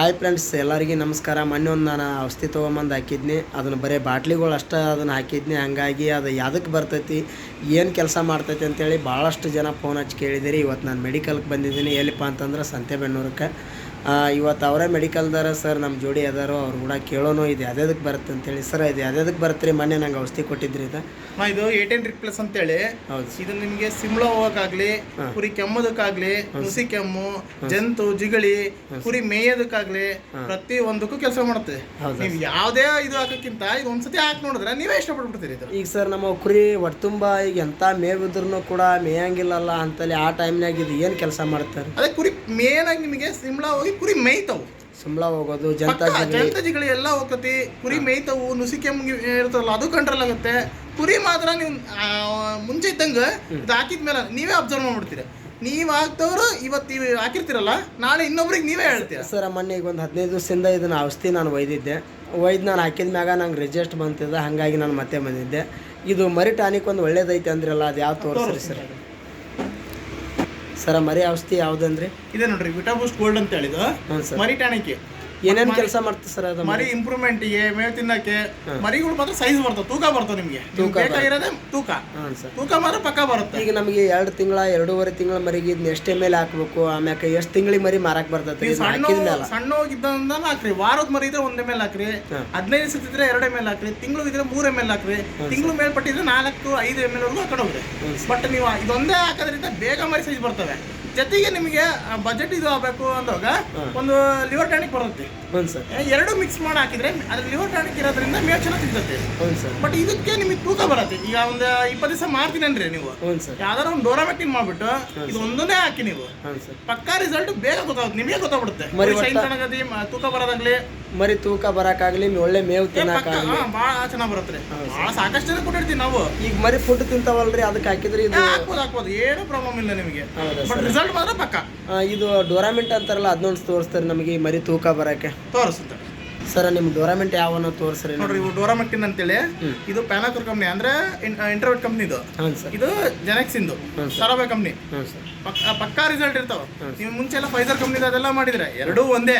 Hi friends, ಎಲ್ಲರಿಗೆ ನಮಸ್ಕಾರ. ಮೊನ್ನೆ ಒಂದು ನಾನು ಔಷಧಿ ತೊಗೊಂಬಂದು ಹಾಕಿದ್ನಿ. ಅದನ್ನು ಬರೀ ಬಾಟ್ಲಿಗಳು ಅಷ್ಟೇ ಅದನ್ನು ಹಾಕಿದ್ನಿ. ಹಂಗಾಗಿ ಅದು ಯಾವುದಕ್ಕೆ ಬರ್ತೈತಿ, ಏನು ಕೆಲಸ ಮಾಡ್ತೈತಿ ಅಂತೇಳಿ ಭಾಳಷ್ಟು ಜನ ಫೋನ್ ಹಚ್ಚಿ ಕೇಳಿದಿರಿ. ಇವತ್ತು ನಾನು ಮೆಡಿಕಲ್ಗೆ ಬಂದಿದ್ದೀನಿ. ಎಲ್ಲಿಪ್ಪ ಅಂತಂದ್ರೆ ಸಂತೆಬೆನ್ನೂರಕ್ಕೆ. ಇವತ್ತು ಅವರೇ ಮೆಡಿಕಲ್ದಾರ ಸರ್ ನಮ್ಮ ಜೋಡಿ ಅದಾರೋ ಅವ್ರು ಕೂಡ ಕೇಳೋನು ಇದು. ಯಾವ್ದಕ್ಕೆ ಬರುತ್ತೆ ಅಂತೇಳಿ. ಸರ್ ಇದು. ಯಾವ್ದಕ್ಕೆ ಬರುತ್ತೆ ರೀ ಮೊನ್ನೆ ನಂಗೆ ಔಷಧಿ ಕೊಟ್ಟಿದ್ರಿ ಇದು. ಹಾಂ ಇದು ಏಟೇನ್ ರಿಪ್ಲಸ್ ಅಂತೇಳಿ. ಹೌದು. ಇದು ನಿಮಗೆ ಸಿಮ್ಲ ಹೋಗೋಕ್ಕಾಗಲಿ ಕುರಿ ಕೆಮ್ಮೋದಕ್ಕಾಗ್ಲಿ ಹುಸಿ ಕೆಮ್ಮು ಜಂತು ಜಿಗಳಿ ಕುರಿ ಮೇಯೋದಕ್ಕಾಗಲಿ ಪ್ರತಿ ಒಂದಕ್ಕೂ ಕೆಲಸ ಮಾಡುತ್ತೆ. ನೀವು ಯಾವುದೇ ಇದು ಹಾಕೋಕ್ಕಿಂತ ಇದು ಒಂದ್ಸತಿ ಹಾಕಿ ನೋಡಿದ್ರೆ ನೀವೇ ಇಷ್ಟಪಟ್ಬಿಡ್ತೀರಿ ಇದು. ಈಗ ಸರ್ ನಮ್ಮ ಕುರಿ ಒಟ್ಟು ಈಗ ಎಂಥ ಮೇವಿದ್ರೂ ಕೂಡ ಮೇಯಂಗಿಲ್ಲಲ್ಲ ಅಂತಲ್ಲಿ ಆ ಟೈಮ್ನಾಗ ಇದು ಏನು ಕೆಲಸ ಮಾಡ್ತಾರೆ? ಅದೇ ಕುರಿ ಮೇಯ್ನಾಗಿ ನಿಮಗೆ ಸಿಂಬಳ ಹೋಗಿ ಕುರಿ ಮೇಯ್ತಾವು. ಸಂಬಳ ಹೋಗೋದು ಜಂತ ಪಕ್ಕ ಜಗಲಿ ಜಿಗಳಿ ಎಲ್ಲ ಹೋಗತಿ ಕುರಿ ಮೇಯ್ತಾವು ನುಸಿ ಕೆಮ್ಮು ಗಿ- ಇರ್ತದಲ್ಲ ಅದು ಕಂಟ್ರೋಲ್ ಆಗುತ್ತೆ. ಕುರಿ ಮಾತ್ರ ನೀವು ಮುಂಚೆ ಇದ್ದಂಗ ಇದು ಹಾಕಿದ್ಮೇಲೆ ನೀವೇ ಅಬ್ಸರ್ವ್ ಮಾಡ್ಬಿಡ್ತೀರ. ನೀವು ಹಾಕ್ತವ್ರು ಇವತ್ತು ನೀವು ಹಾಕಿರ್ತೀರಲ್ಲ ನಾಳೆ ಇನ್ನೊಬ್ರಿಗೆ ನೀವೇ ಹೇಳ್ತೀರ. ಸರ್ ಮೊನ್ನೆ ಈಗ ಒಂದು ಹದಿನೈದು ದಿವಸದಿಂದ ಇದನ್ನ ಔಷಧಿ ನಾನು ಒಯ್ದಿದ್ದೆ. ಒಯ್ದು ನಾನು ಹಾಕಿದ ಮ್ಯಾಗ ನಂಗೆ ರಿಜೆಸ್ಟ್ ಬಂತಿದೆ ಹಾಗಾಗಿ ನಾನು ಮತ್ತೆ ಬಂದಿದ್ದೆ. ಇದು ಮರಿ ಟಾನಿಕ್ ಒಂದು ಒಳ್ಳೇದೈತೆ ಅಂದ್ರಲ್ಲ ಅದು ಯಾವ ತೋರಿಸ್ರಿ ಸರ್? ಸರ್ ಮರಿ ಔಷಧಿ ಯಾವುದಂದ್ರಿ ಇದೆ ನೋಡ್ರಿ ವಿಟಾ ಬೂಸ್ಟ್ ಗೋಲ್ಡ್ ಅಂತ ಹೇಳಿದ್ದು. ಹ್ಞೂ ಸರ್. ಮರಿ ಟಾಣಿಕೆ. ಏನೇನು ಕೆಲಸ ಮಾಡ್ತೀವಿ ಸರ್ ಅದು ಮರಿ ಇಂಪ್ರೂವ್ಮೆಂಟ್ಗೆ ಮೇವು ತಿನ್ನಕ್ಕೆ ಮರಿಗಳು ಮಾತ್ರ ಸೈಜ್ ಬರ್ತವೆ ತೂಕ ಬರ್ತವೆ ನಿಮಗೆ. ತೂಕ ಬೇಕಾಗಿರೋದೇ ತೂಕ. ತೂಕ ಮಾತ್ರ ಪಕ್ಕ ಬರುತ್ತೆ. ಈಗ ನಮಗೆ ಎರಡು ತಿಂಗಳ ಎರಡೂವರೆ ತಿಂಗಳ ಮರಿಗೆ ಇದನ್ನ ಎಷ್ಟೇ ಮೇಲೆ ಹಾಕ್ಬೇಕು ಆಮ್ಯಾಕ ಎಷ್ಟು ತಿಂಗಳಿಗೆ ಮರಿ ಮಾರಕ್ಕೆ ಬರ್ತೈತೆ? ಸಣ್ಣ ಮೇಲೆ ಹೋಗಿದ್ದಂದ ಹಾಕ್ರಿ. ವಾರದ ಮರಿ ಇದ್ರೆ ಒಂದೇ ಮೇಲೆ ಹಾಕ್ರಿ. ಹದಿನೈದು ದಿವಸ ಇದ್ರೆ ಎರಡು ಎಂ ಎಲ್ ಹಾಕ್ರಿ. ತಿಂಗಳು ಇದ್ರೆ ಮೂರ್ ಮೇಲೆ ಹಾಕ್ರಿ. ತಿಂಗಳು ಮೇಲ್ಪಟ್ಟಿದ್ರೆ ನಾಲ್ಕು ಐದು ಎಂ ಎಲ್ ವರೆಗೂ ಹಾಕೊಂಡು ಹೋಗ್ರಿ. ಬಟ್ ನೀವು ಇದೊಂದೇ ಹಾಕೋದ್ರಿಂದ ಬೇಗ ಮರಿ ಸೈಜ್ ಬರ್ತವೆ. ಜೊತೆಗೆ ನಿಮಗೆ ಬಜೆಟ್ ಇದು ಆಗಬೇಕು ಅಂದಾಗ ಒಂದು ಲಿವರ್ ಟಾನಿಕ್ ಬರುತ್ತೆ. ಸರ್. ಎರಡು ಮಿಕ್ಸ್ ಮಾಡಿ ಹಾಕಿದ್ರೆ ಅದ್ರ ಲಿವರ್ ಟಾನಿಕ್ ಇರೋದ್ರಿಂದ ಮೇವು ಚೆನ್ನಾಗಿ ಸಿಗ್ತದೆ ಸರ್. ಬಟ್ ಇದಕ್ಕೆ ನಿಮಗೆ ತೂಕ ಬರುತ್ತೆ. ಈಗ ಒಂದು ಇಪ್ಪತ್ತು ದಿವಸ ಮಾಡ್ತೀನನ್ರಿ ನೀವು. ಸರ್. ಯಾವ್ದಾರ ಒಂದು ಡೋರಾಮೆಕ್ಟಿನ್ ಮಾಡ್ಬಿಟ್ಟು ಇದು ಒಂದನ್ನೇ ಹಾಕಿ ನೀವು. ಪಕ್ಕಾ ರಿಸಲ್ಟ್ ಬೇಗ ಗೊತ್ತಾಗುತ್ತೆ. ನಿಮಗೆ ಗೊತ್ತಾಗ್ಬಿಡುತ್ತೆ. ತೂಕ ಬರೋದಾಗ್ಲಿ ಮರಿ ತೂಕ ಬರಕಾಗ್ಲಿ ಒಳ್ಳೆ ಮೇವು ತಿನ್ನಕಾಗ್ಲಿ. ಭಾಳ ಚೆನ್ನಾಗಿ ಬರುತ್ತೆ ಭಾಳ ಸಾಕಷ್ಟು ಜನ ಕೊಟ್ಟಿರ್ತೀವಿ ನಾವು. ಈಗ ಮರಿ ಫುಡ್ ತಿಂತಾವಲ್ರಿ ಅದಕ್ಕೆ ಹಾಕಿದ್ರೆ ಇದು ಹಾಕ್ಬೋದು ಹಾಕ್ಬೋದು. ಏನು ಪ್ರಾಬ್ಲಮ್ ಇಲ್ಲ ನಿಮಗೆ. ಬಟ್ ರಿಸಲ್ಟ್ ಮಾತ್ರ ಪಕ್ಕ. ಇದು ಡೋರಾಮೆಂಟ್ ಅಂತಾರಲ್ಲ ಅದನ್ನೊಂದು ತೋರಿಸ್ತಾರೆ ನಮಗೆ ಈ ಮರಿ ತೂಕ ಬರಕ್ಕೆ ತೋರಿಸುತ್ತೆ. ಸರ್ ನಿಮ್ಮ ಡೋರಾಮೆಂಟ್ ಯಾವನ್ನ ತೋರಿಸ್ರಿ. ನೋಡ್ರಿ ಇವು ಡೋರಾಮೆಕ್ಟಿನ್ ಅಂತೇಳಿ. ಇದು ಪ್ಯಾನಾಕರ್ ಕಂಪ್ನಿ ಅಂದ್ರೆ ಇಂಟರ್ವೆಟ್ ಕಂಪ್ನಿ ಇದು. ಇದು ಜೆನೆಕ್ಸ್ ಇಂದು. ಸರಾಬೆ ಕಂಪ್ನಿ. ಪಕ್ಕ ಪಕ್ಕಾ ರಿಸಲ್ಟ್ ಇರ್ತಾವ. ನೀವು ಮುಂಚೆ ಎಲ್ಲ ಫೈಸರ್ ಕಂಪ್ನಿ ಅದೆಲ್ಲ ಮಾಡಿದ್ರೆ ಎರಡೂ ಒಂದೇ.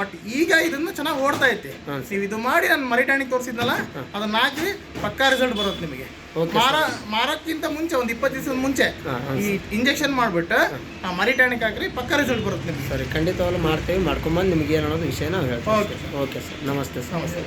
ಬಟ್ ಈಗ ಇದನ್ನ ಚೆನ್ನಾಗಿ ಓಡ್ತಾ ಐತಿ. ನೀವು ಇದು ಮಾಡಿ ನಾನು ಮರಿಟಾಣಿಗೆ ತೋರಿಸಿದ್ನಲ್ಲ ಅದನ್ನ ಹಾಕಿ ಪಕ್ಕಾ ರಿಸಲ್ಟ್ ಬರುತ್ತೆ ನಿಮಗೆ. ಮಾರ ಮಾರಕ್ಕಿಂತ ಮುಂಚೆ ಒಂದು ಇಪ್ಪತ್ತು ದಿವಸದ ಮುಂಚೆ ಈ ಇಂಜೆಕ್ಷನ್ ಮಾಡ್ಬಿಟ್ಟು ಆ ಟ್ಯಾನಿಕ್ ಹಾಕ್ರಿ ಪಕ್ಕ ರಿಸಲ್ಟ್ ಬರುತ್ತೆ ನಿಮಗೆ. ಸರಿ ಖಂಡಿತವಾಗ್ಲೂ ಮಾಡ್ತೇವೆ ಮಾಡ್ಕೊಂಬಂದು ನಿಮ್ಗೆ ಏನು ಅನ್ನೋದು ವಿಷಯ ನಾವು ಹೇಳ್ತೀವಿ ಓಕೆ ಸರ್ ಓಕೆ ಸರ್ ನಮಸ್ತೆ ಸರ್ ನಮಸ್ತೆ.